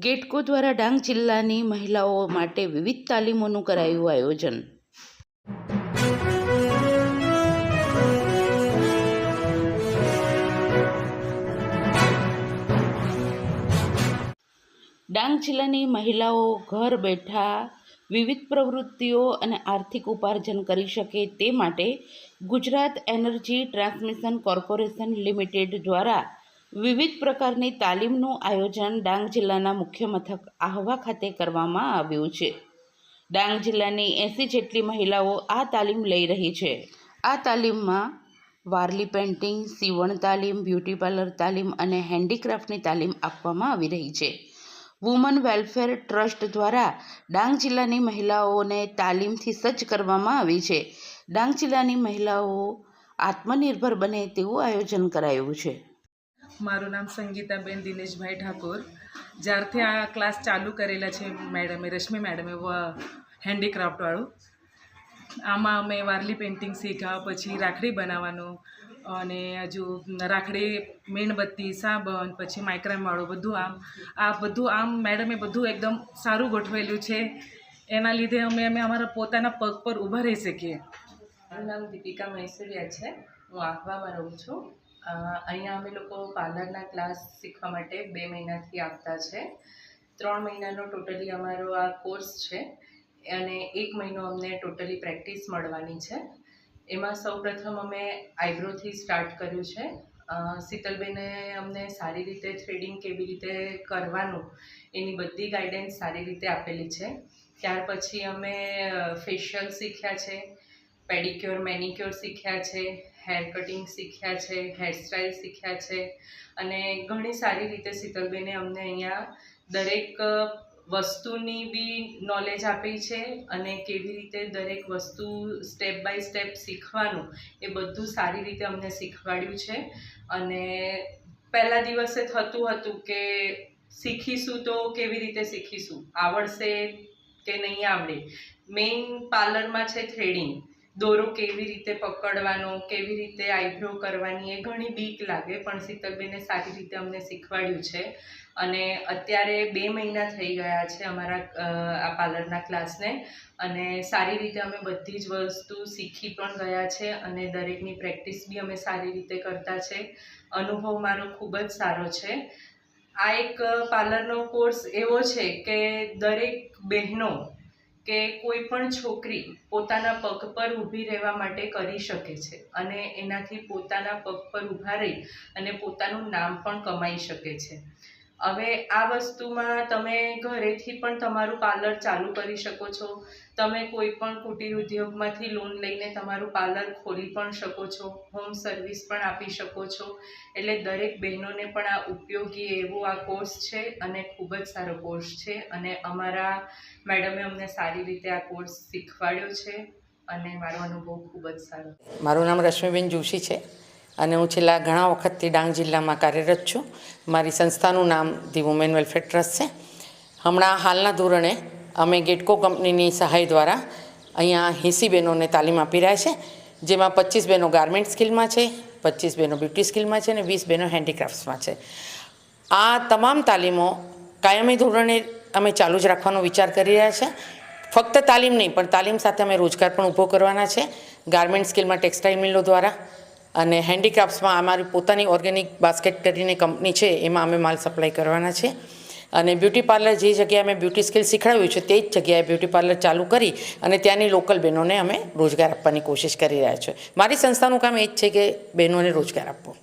ગેટકો દ્વારા ડાંગ જિલ્લાની મહિલાઓ માટે વિવિધ તાલીમોનું કરાયું આયોજન. ડાંગ જિલ્લાની મહિલાઓ ઘર બેઠા વિવિધ પ્રવૃત્તિઓ અને આર્થિક ઉપાર્જન કરી શકે તે માટે Gujarat energy transmission corporation limited દ્વારા વિવિધ પ્રકારની તાલીમનું આયોજન ડાંગ જિલ્લાના મુખ્ય મથક આહવા ખાતે કરવામાં આવ્યું છે. ડાંગ જિલ્લાની એંસી જેટલી મહિલાઓ આ તાલીમ લઈ રહી છે. આ તાલીમમાં વારલી પેઇન્ટિંગ, સીવણ તાલીમ, બ્યુટી પાર્લર તાલીમ અને હેન્ડીક્રાફ્ટની તાલીમ આપવામાં આવી રહી છે. વુમન વેલફેર ટ્રસ્ટ દ્વારા ડાંગ જિલ્લાની મહિલાઓને તાલીમથી સજ્જ કરવામાં આવી છે. ડાંગ જિલ્લાની મહિલાઓ આત્મનિર્ભર બને તેવું આયોજન કરાયું છે. મારું નામ સંગીતાબેન દિનેશભાઈ ઠાકોર. જ્યારથી આ ક્લાસ ચાલુ કરેલા છે મેડમે, રશ્મિ મેડમે હેન્ડીક્રાફ્ટવાળું. આમાં અમે વારલી પેઇન્ટિંગ શીખ્યા, પછી રાખડી બનાવવાનું, અને હજુ રાખડી, મીણબત્તી સાબન પછી માઇક્રામવાળું બધું આમ. આ બધું આમ મેડમે બધું એકદમ સારું ગોઠવેલું છે. એના લીધે અમે અમે અમારા પોતાના પગ પર ઊભા રહી શકીએ. મારું નામ દીપિકા મહેસુરિયા છે. હું આહવામાં રહું છું. અહીંયા અમે લોકો પાર્લરના ક્લાસ શીખવા માટે બે મહિનાથી આપતા છે. ત્રણ મહિનાનો ટોટલી અમારો આ કોર્સ છે અને એક મહિનો અમને ટોટલી પ્રેક્ટિસ મળવાની છે. એમાં સૌપ્રથમ અમે આઈબ્રોથી સ્ટાર્ટ કર્યું છે. શીતલબેને અમને સારી રીતે થ્રેડિંગ કેવી રીતે કરવાનું એની બધી ગાઈડન્સ સારી રીતે આપેલી છે. ત્યાર પછી અમે ફેશિયલ શીખ્યા છે, પેડિક્યોર, મેનિક્યોર શીખ્યા છે હેર કટિંગ શીખ્યા છે હેરસ્ટાઈલ શીખ્યા છે અને ઘણી સારી રીતે શીતલબેને અમને અહીંયા દરેક વસ્તુની બી નોલેજ આપી છે અને કેવી રીતે દરેક વસ્તુ સ્ટેપ બાય સ્ટેપ શીખવાનું એ બધું સારી રીતે અમને શીખવાડ્યું છે. અને પહેલા દિવસે થતું હતું કે શીખીશું તો કેવી રીતે શીખીશું? આવડશે કે નહીં આવડે? મેઇન પાર્લરમાં છે થ્રેડિંગ દોરો કેવી રીતે પકડવાનો, કેવી રીતે આઈબ્રો કરવાની એ ઘણી બીક લાગે, પણ શીતલબેને સારી રીતે અમને શીખવાડ્યું છે. અને અત્યારે બે મહિના થઈ ગયા છે અમારા આ પાર્લરના ક્લાસને, અને સારી રીતે અમે બધી જ વસ્તુ શીખી પણ ગયા છે અને દરેકની પ્રેક્ટિસ બી અમે સારી રીતે કરતા છે. અનુભવ મારો ખૂબ જ સારો છે. આ એક પાર્લરનો કોર્સ એવો છે કે દરેક બહેનો કે કોઈ પણ છોકરી પોતાના પગ પર ઊભી રહેવા માટે કરી શકે છે અને એનાથી પોતાના પગ પર ઊભા રહી અને પોતાનું નામ પણ કમાઈ શકે છે. હવે આ વસ્તુમાં તમે ઘરેથી પણ તમારું પાર્લર ચાલુ કરી શકો છો. તમે કોઈ પણ કુટીર ઉદ્યોગમાંથી લોન લઈને તમારું પાર્લર ખોલી પણ શકો છો. હોમ સર્વિસ પણ આપી શકો છો. એટલે દરેક બહેનોને પણ આ ઉપયોગી એવો આ કોર્સ છે અને ખૂબ જ સારો કોર્સ છે. અને અમારા મેડમે અમને સારી રીતે આ કોર્સ શીખવાડ્યો છે અને મારો અનુભવ ખૂબ જ સારો. મારું નામ રશ્મિબેન જોશી છે. અને હું છેલ્લા ઘણા વખતથી ડાંગ જિલ્લામાં કાર્યરત છું. મારી સંસ્થાનું નામ ધી વુમેન વેલફેર ટ્રસ્ટ છે. હમણાં હાલના ધોરણે અમે ગેટકો કંપનીની સહાય દ્વારા અહીંયા એંસી બહેનોને તાલીમ આપી રહ્યા છે, જેમાં પચીસ બહેનો ગાર્મેન્ટ સ્કિલમાં છે, પચીસ બહેનો બ્યુટી સ્કિલમાં છે અને વીસ બહેનો હેન્ડીક્રાફ્ટ્સમાં છે. આ તમામ તાલીમો કાયમી ધોરણે અમે ચાલુ જ રાખવાનો વિચાર કરી રહ્યા છે. ફક્ત તાલીમ નહીં, પણ તાલીમ સાથે અમે રોજગાર પણ ઊભો કરવાના છે. ગાર્મેન્ટ સ્કિલમાં ટેક્સટાઇલ મિલો દ્વારા અને હેન્ડીક્રાફ્ટ્સમાં અમારી પોતાની ઓર્ગેનિક બાસ્કેટ કરીને કંપની છે, એમાં અમે માલ સપ્લાય કરવાના છે અને બ્યુટી પાર્લર જે જગ્યાએ અમે બ્યુટી સ્કિલ શીખવાડ્યું છે, તે જ જગ્યાએ બ્યુટી પાર્લર ચાલુ કરી અને ત્યાંની લોકલ બહેનોને અમે રોજગાર આપવાની કોશિશ કરી રહ્યા છીએ. મારી સંસ્થાનું કામ એ જ છે કે બહેનોને રોજગાર આપવો.